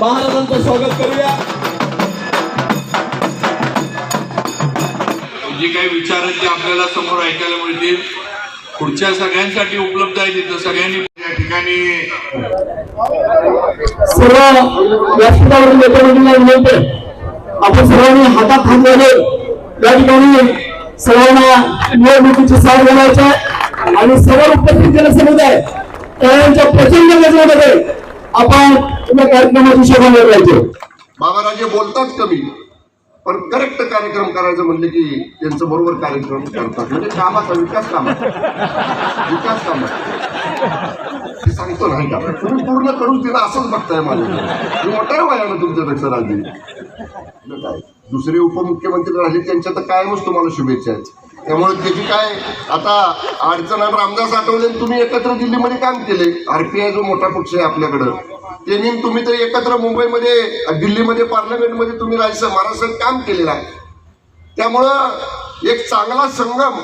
महाराजांचं स्वागत करूया. जे काही विचार आहेत ते आपल्याला समोर ऐकायला मिळतील. पुढच्या सगळ्यांसाठी उपलब्ध आहे तिथं. सगळ्यांनी या ठिकाणी सर्व व्यासपीठावरील नेत्यांना विनंती. आपण सर्वांनी हातात हात घाले या ठिकाणी सर्वांना निवडणुकीची साथ घालायची आहे आणि सर्व उपस्थित जनसमुदाय त्यांच्या प्रचंड गजरामध्ये आपण या कार्यक्रमाची शोभा मिळवायची. बाबाराजे बोलतात कमी पण करेक्ट कार्यक्रम करायचं म्हणलं की त्यांचं बरोबर कार्यक्रम करतात. म्हणजे कामाचा विकास कामाचा. विकास कामाचा. ते सांगतो नाही का? तुम्ही पूर्ण करून तिला असंच बघताय माझं. मी मोठ्या वयानं तुमच्यापेक्षा राजी. राजे काय दुसरे उपमुख्यमंत्री राहिले त्यांच्या तर कायमच तुम्हाला शुभेच्छा आहेत. त्यामुळे त्याची काय आता अडचण रामदास आठवले आणि तुम्ही एकत्र दिल्लीमध्ये काम केले. आरपीआय जो मोठा पक्ष आहे आपल्याकडं त्यांनी तुम्ही तर एकत्र मुंबईमध्ये दिल्लीमध्ये पार्लमेंटमध्ये तुम्ही राज्य महाराष्ट्रात काम केलेलं आहे. त्यामुळं एक चांगला संगम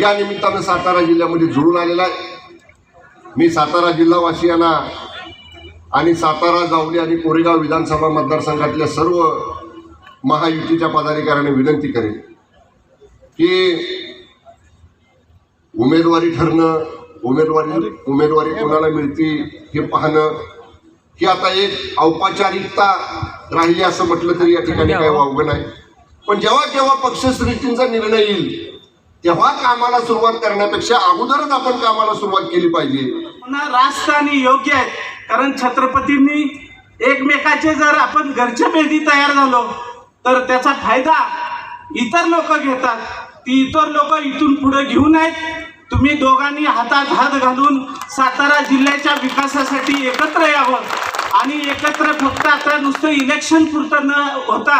या निमित्तानं सातारा जिल्ह्यामध्ये जुळून आलेला आहे. मी सातारा जिल्हावासियांना आणि सातारा जावली आणि कोरेगाव विधानसभा मतदारसंघातल्या सर्व महायुतीच्या पदाधिकाऱ्यांना विनंती करेन. की उमेदवारी ठरणं उमेदवारी उमेदवारी कोणाला मिळते हे पाहणं ही आता एक औपचारिकता राहिली असं म्हटलं तरी या ठिकाणी काही वावगं नाही. पण जेव्हा जेव्हा पक्षश्रेष्ठींचा निर्णय येईल तेव्हा कामाला सुरुवात करण्यापेक्षा अगोदरच आपण कामाला सुरुवात केली पाहिजे. आणि योग्य आहेत. कारण छत्रपतींनी एकमेकाचे जर आपण घरच्या भेदी तयार झालो तर त्याचा फायदा इतर लोक घेतात. ती इतर लोक इथून पुढे घेऊन आहेत. तुम्ही दोघांनी हातात हात घालून सातारा जिल्ह्याच्या विकासासाठी एकत्र यावं. आणि एकत्र फक्त आता नुसतं इलेक्शन पुरतं न होता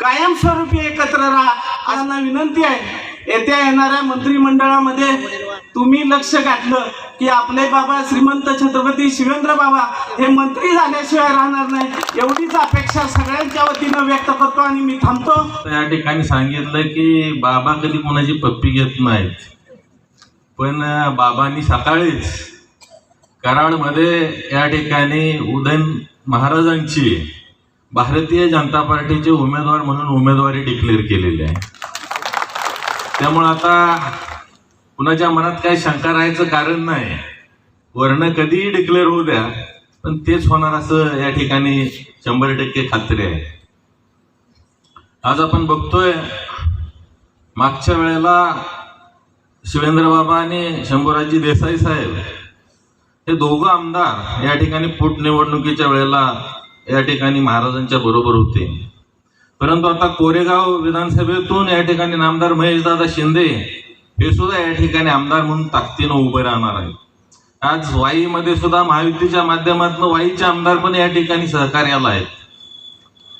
कायमस्वरूपी एकत्र राहा आम्हाला विनंती आहे. येत्या येणाऱ्या मंत्रिमंडळामध्ये तुम्ही लक्ष घातलं की आपले बाबा श्रीमंत छत्रपती शिवेंद्र बाबा हे मंत्री झाल्याशिवाय राहणार नाही. एवढीच अपेक्षा सगळ्यांच्या वतीनं व्यक्त करतो आणि मी थांबतो. या ठिकाणी सांगितलं की बाबा कधी कोणाची पप्पी घेत नाहीत. पण बाबांनी सकाळीच कराडमध्ये या ठिकाणी उदयन महाराजांची भारतीय जनता पार्टीचे उमेदवार म्हणून उमेदवारी डिक्लेअर केलेली आहे. त्यामुळं आता कुणाच्या मनात काही शंका राहायचं कारण नाही. वर्ण कधीही डिक्लेअर होऊ द्या पण तेच होणार असं या ठिकाणी शंभर टक्के खात्री आहे. आज आपण बघतोय मागच्या वेळेला शिवेंद्रबाबा आणि शंभूराजी देसाई साहेब हे दोघं आमदार या ठिकाणी पोटनिवडणुकीच्या वेळेला या ठिकाणी महाराजांच्या बरोबर होते. परंतु आता कोरेगाव विधानसभेतून या ठिकाणी नामदार महेशदादा शिंदे हे सुद्धा या ठिकाणी आमदार म्हणून ताकदीनं उभे राहणार आहेत. आज वाईमध्ये सुद्धा महायुतीच्या माध्यमातून वाईचे आमदार पण या ठिकाणी सहकार्याला आहेत.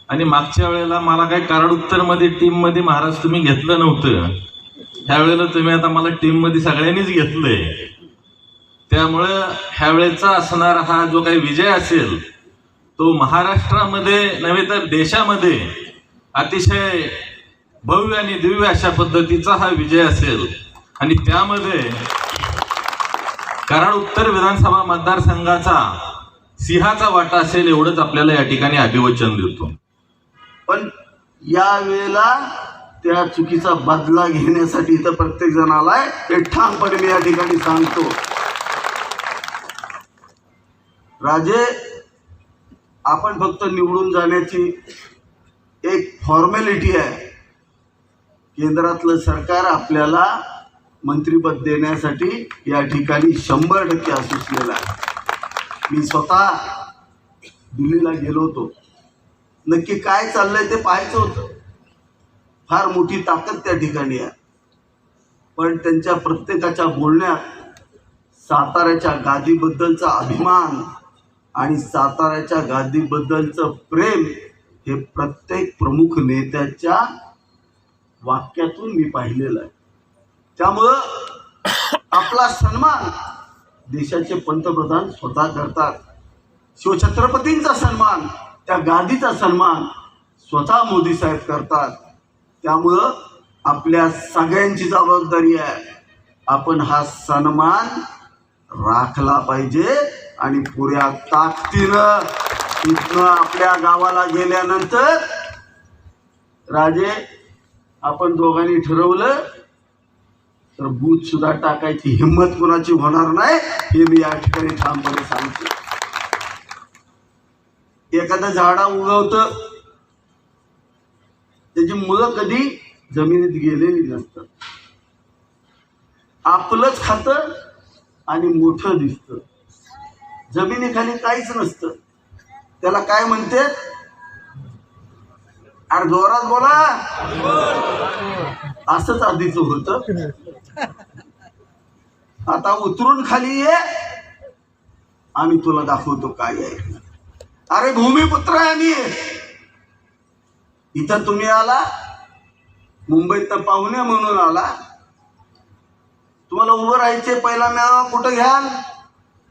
आणि मागच्या वेळेला मला काही कराड उत्तरमध्ये टीममध्ये महाराज तुम्ही घेतलं नव्हतं. ह्या वेळेला तुम्ही आता मला टीममध्ये सगळ्यांनीच घेतलंय. त्यामुळं ह्यावेळेचा असणारा हा जो काही विजय असेल तो महाराष्ट्रामध्ये नव्हे तर देशामध्ये अतिशय भव्य आणि दिव्य अशा पद्धतीचा हा विजय असेल. आणि त्यामध्ये कराड उत्तर विधानसभा मतदारसंघाचा सिंहाचा वाटा असेल एवढंच आपल्याला या ठिकाणी अभिवचन देतो. पण या वेळेला त्या चुकीचा बदला घेण्यासाठी इथं प्रत्येक जण आलाय हे ठामपणे मी या ठिकाणी सांगतो. राजे आपण फक्त निवडून जाण्याची एक फॉर्मॅलिटी आहे. केंद्रातलं सरकार आपल्याला मंत्रीपद देण्यासाठी या ठिकाणी शंभर टक्के असूसलेलं आहे. मी स्वतः दिल्लीला गेलो होतो. नक्की काय चाललंय ते पाहायचं होतं. फार मोठी ताकद त्या ठिकाणी आहे. पण त्यांच्या प्रत्येकाच्या बोलण्यात साताऱ्याच्या गादीबद्दलचा अभिमान आणि साताऱ्याच्या गादीबद्दलचं प्रेम हे प्रत्येक प्रमुख नेत्याच्या वाक्यातून मी पाहिलेलं आहे. त्यामुळं आपला सन्मान देशाचे पंतप्रधान स्वतः करतात. शिवछत्रपतींचा सन्मान त्या गादीचा सन्मान स्वतः मोदी साहेब करतात. त्यामुळं आपल्या सगळ्यांची जबाबदारी आहे. आपण हा सन्मान राखला पाहिजे आणि पुऱ्या ताकदीनं इथनं आपल्या गावाला गेल्यानंतर राजे आपण दोघांनी ठरवलं तर बूथ सुद्धा टाकायची हिंमत कुणाची होणार नाही हे मी या ठिकाणी ठामपणे सांगतो. एखादं झाडा उगवत त्याची मुलं कधी जमिनीत गेलेली नसतात. आपलंच खातं आणि मोठं दिसतं. जमिनीखाली काहीच नसतं. त्याला काय म्हणते? अरे जोरात बोला. असंच आधीच होत. आता उतरून खाली ये. आम्ही तुला दाखवतो काय आहे. अरे भूमिपुत्र आहे आम्ही. इथं तुम्ही आला. मुंबईत तर पाहुणे म्हणून आला. तुम्हाला उभं राहायचे पहिला मेळावा कुठं घ्याल?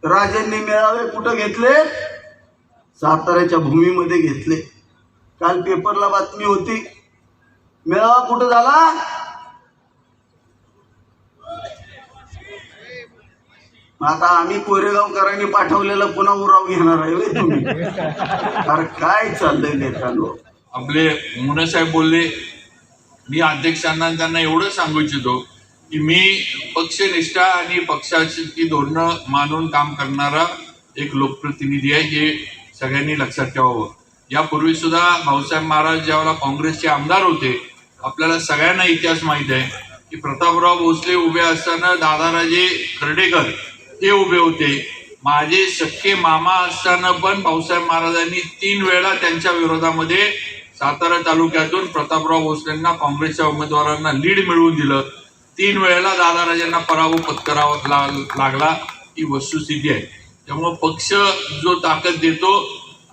राजांनी मेळावे कुठं घेतले साताऱ्याच्या भूमीमध्ये घेतले. काल पेपरला बातमी होती. मेळावा कुठं झाला? आता आम्ही कोरेगावकरांनी पाठवलेलं पुन्हा उराव घेणार आहे तुम्ही. अरे काय चाललंय लेखांनो आपले मुनसाहेब बोलले मी अध्यक्षांना त्यांना एवढं सांगू इच्छितो की मी पक्षनिष्ठा आणि पक्षाची धोरणं मानून काम करणारा एक लोकप्रतिनिधी आहे. हे सगळ्यांनी लक्षात ठेवावं. यापूर्वी सुद्धा भाऊसाहेब महाराज ज्यावेळेला काँग्रेसचे आमदार होते आपल्याला सगळ्यांना इतिहास माहीत आहे की प्रतापराव भोसले उभे असताना दादाराजे खर्डेकर ते उभे होते. माझे सख्खे मामा असताना पण भाऊसाहेब महाराजांनी तीन वेळा त्यांच्या विरोधामध्ये सातारा तालुक्यातून प्रतापराव भोसलेंना काँग्रेसच्या उमेदवारांना लीड मिळवून दिलं. तीन वेळेला दादाराजांना पराभव पत्करावा लागला. ही वस्तुस्थिती आहे. त्यामुळं पक्ष जो ताकद देतो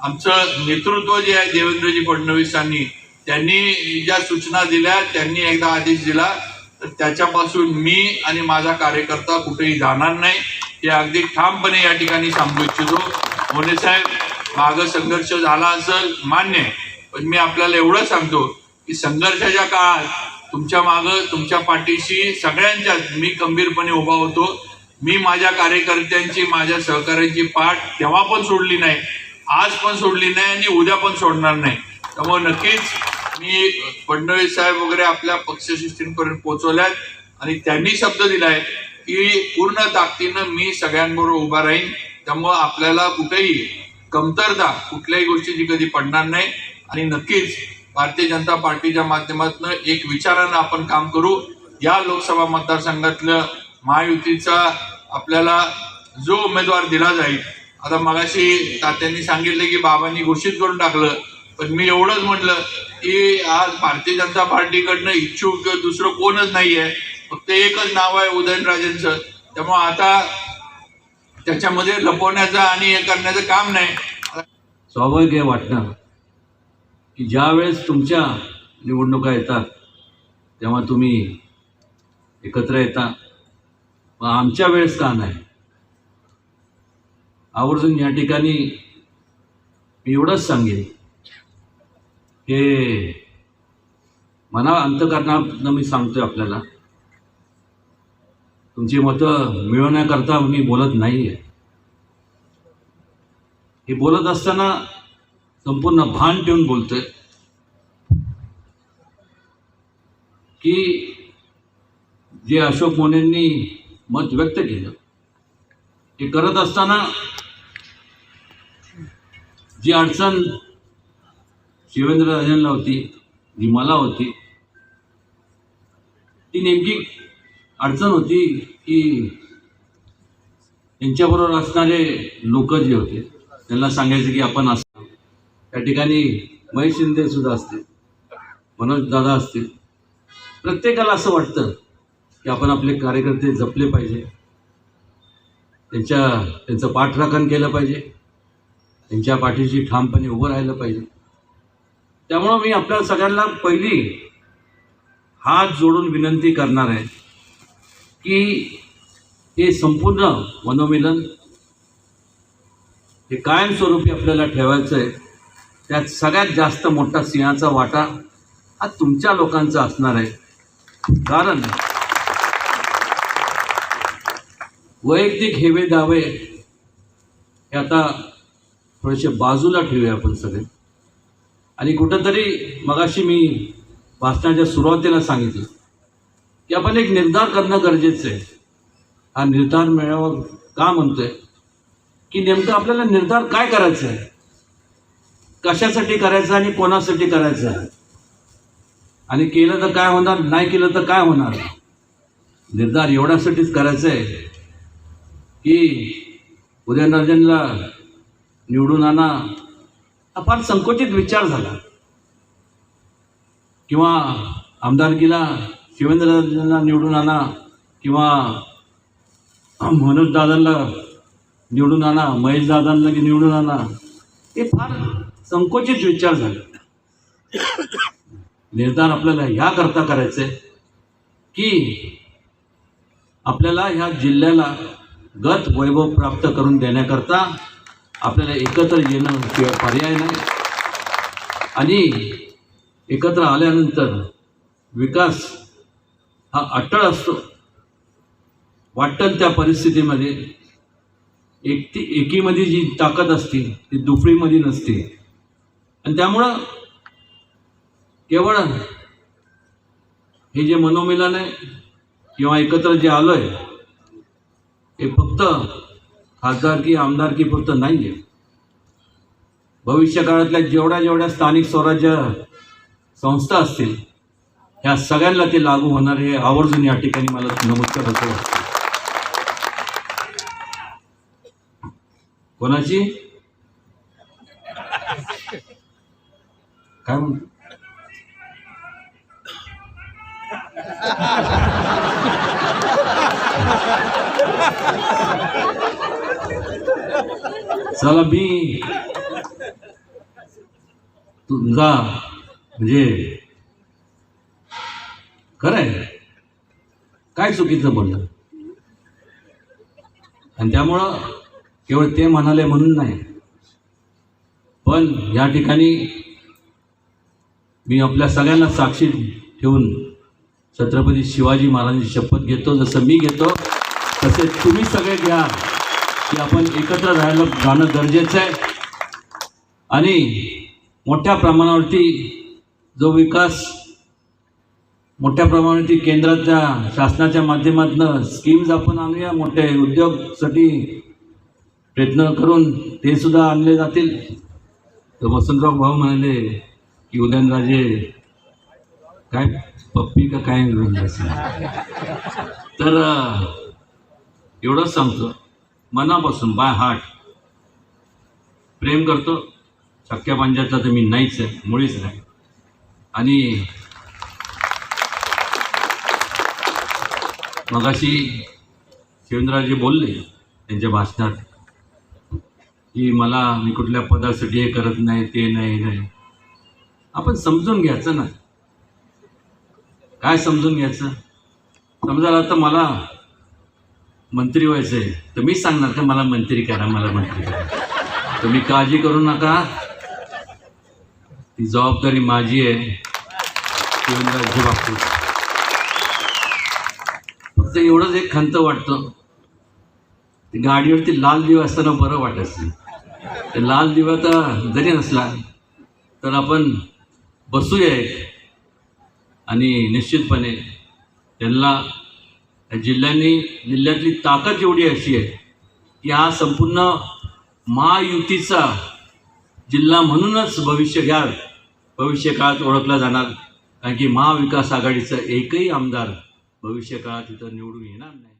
आमचं नेतृत्व जे आहे देवेंद्रजी फडणवीसांनी त्यांनी ज्या सूचना दिल्या त्यांनी एकदा आदेश दिला तर त्याच्यापासून मी आणि माझा कार्यकर्ता कुठेही जाणार नाही. हे अगदी ठामपणे या ठिकाणी सांगू इच्छितो. मोने साहेब मागं संघर्ष झाला असेल मान्य पण मी आपल्याला एवढं सांगतो की संघर्षाच्या काळात तुमच्या मागं तुमच्या पाठीशी सगळ्यांच्याच मी खंबीरपणे उभा होतो. मी माझ्या कार्यकर्त्यांची माझ्या सहकार्यांची पाठ तेव्हा पण सोडली नाही आज पण सोडली नाही आणि उद्या पण सोडणार नाही. त्यामुळे नक्कीच मी फडणवीस साहेब वगैरे आपल्या पक्षशिष्टींपर्यंत पोहोचवल्यात आणि त्यांनी शब्द दिलाय की पूर्ण ताकदीनं मी सगळ्यांबरोबर उभा राहीन. त्यामुळं आपल्याला कुठेही कमतरता कुठल्याही गोष्टीची कधी पडणार नाही. आणि नक्कीच भारतीय जनता पार्टीच्या माध्यमातून एक विचारानं आपण काम करू. या लोकसभा मतदारसंघातलं महायुतीचा आपल्याला जो उमेदवार दिला जाईल. आता मगाशी तात्यांनी सांगितलं की बाबांनी घोषित करून टाकलं. पण मी एवढंच म्हटलं की आज भारतीय जनता पार्टीकडनं इच्छुक दुसरं कोणच नाही आहे फक्त एकच नाव आहे उदयनराजेंचं. त्यामुळं आता त्याच्यामध्ये लपवण्याचं आणि हे करण्याचं काम नाही. स्वाभाविक आहे वाटणं की ज्या वेळेस तुमच्या निवडणुका येतात तेव्हा तुम्ही एकत्र येता. मग आमच्या वेळेस का नाही? आवर्जून या ठिकाणी मी एवढंच सांगेन हे मना अंतकरणानं मी सांगतोय आपल्याला. तुमची मतं मिळवण्याकरता मी बोलत नाही आहे हे बोलत असताना संपूर्ण भान ठेवून बोलतोय की जे अशोक मोनेंनी मत व्यक्त केलं. हे करत असताना जी अडचण शिवेंद्रराजांना होती जी मला होती ती नेमकी अडचण होती की त्यांच्याबरोबर असणारे लोक जे होते त्यांना सांगायचं की आपण असतो त्या ठिकाणी महेश शिंदे सुद्धा असतील मनोज दादा असतील प्रत्येकाला असं वाटतं की आपण आपले कार्यकर्ते जपले पाहिजे. त्यांच्या त्यांचं पाठराखण केलं पाहिजे. त्यांच्या पाठीशी ठामपणे उभं राहिलं पाहिजे. त्यामुळं मी आपल्या सगळ्यांना पहिली हात जोडून विनंती करणार आहे की हे संपूर्ण मनोमिलन हे कायमस्वरूपी आपल्याला ठेवायचं आहे. त्यात सगळ्यात जास्त मोठा सिंहाचा वाटा हा तुमच्या लोकांचा असणार आहे. कारण वैयक्तिक हेवे दावे हे आता थोडेसे बाजूला ठेवूया आपण सगळे. आणि कुठंतरी मगाशी मी भाषणाच्या सुरुवातीला सांगितलं की आपण एक निर्धार करणं गरजेचं आहे. हा निर्धार मिळावा का म्हणतोय? की नेमकं आपल्याला निर्धार काय करायचा आहे? कशासाठी करायचं आणि कोणासाठी करायचं आहे? आणि केलं तर काय होणार नाही केलं तर काय होणार? निर्धार एवढ्यासाठीच करायचा आहे की उदयनराजेंना निवडून आणा. हा फार संकोचित विचार झाला. किंवा आमदारकीला शिवेंद्रराजेंना निवडून आणा किंवा मनोज दादांना निवडून आणा महेश दादांना निवडून आणा. हे फार संकोचित विचार झाले. निर्धार आपल्याला ह्या करता करायचं आहे की आपल्याला ह्या जिल्ह्याला गत वैभव प्राप्त करून देण्याकरता आपल्याला एकत्र येणं किंवा पर्याय नाही. आणि एकत्र आल्यानंतर विकास हा अटळ असतो. वाटतं त्या परिस्थितीमध्ये एकटी एकीमध्ये जी ताकद असते ती दुफळीमध्ये नसते. आणि त्यामुळं केवळ हे जे मनोमिलन आहे किंवा एकत्र जे आलो आहे हे फक्त खासदारकी आमदारकी फक्त नाही आहे भविष्य काळातल्या जेवढ्या जेवढ्या स्थानिक स्वराज्य संस्था असतील ह्या सगळ्यांना ते लागू होणार हे आवर्जून या ठिकाणी मला नमूद करायचं वाटतं कोणाची? काय म्हणतो? चला मी तुमचा म्हणजे खरंय. काय चुकीचं बोललं? आणि त्यामुळं केवळ ते म्हणाले म्हणून नाही. पण या ठिकाणी मी आपल्या सगळ्यांना साक्षी ठेवून छत्रपती शिवाजी महाराजांची शपथ घेतो. जसं मी घेतो तसे तुम्ही सगळे घ्या की आपण एकत्र राहायला जाणं गरजेचं आहे. आणि मोठ्या प्रमाणावरती जो विकास मोठ्या प्रमाणावरती केंद्राच्या शासनाच्या माध्यमातून स्कीम्स आपण आणूया मोठे उद्योगसाठी प्रयत्न करून ते सुद्धा आणले जातील. तर वसंतराव भाऊ म्हणाले की उदयनराजे काय पप्पी का काय तर एवढंच सांगतो मनापासून बाय हार्ट प्रेम करतो. सख्या पंजाचा तर मी नाहीच आहे मुळीच नाही. आणि मगाशी शिवेंद्रराजे बोलले त्यांच्या भाषणात की मला मी कुठल्या पदासाठी हे करत नाही ते नाही नाही. आपण समजून घ्यायचं ना. काय समजून घ्यायचं? समजायला आता मला मंत्री व्हायचं आहे तर मीच सांगणार का मला मंत्री करा मला मंत्री करा. तुम्ही काळजी करू नका. ती जबाबदारी माझी आहे. शिवेंद्रराजे बाबतीत फक्त एवढंच एक खंत वाटतं. ते गाडीवरती लाल दिवा असताना बरं वाटायचं ते लाल दिवा तर जरी नसला तर आपण बसूया एक. आणि निश्चितपणे त्यांना जिल्ह्यांनी जिल्ह्यातली ताकद जेवढी अशी आहे की हा संपूर्ण महायुतीचा जिल्हा म्हणूनच भविष्य घ्या भविष्यकाळात ओळखला जाणार. कारण की महाविकास आघाडीचा एकही आमदार भविष्यकाळात इथं निवडून येणार नाही.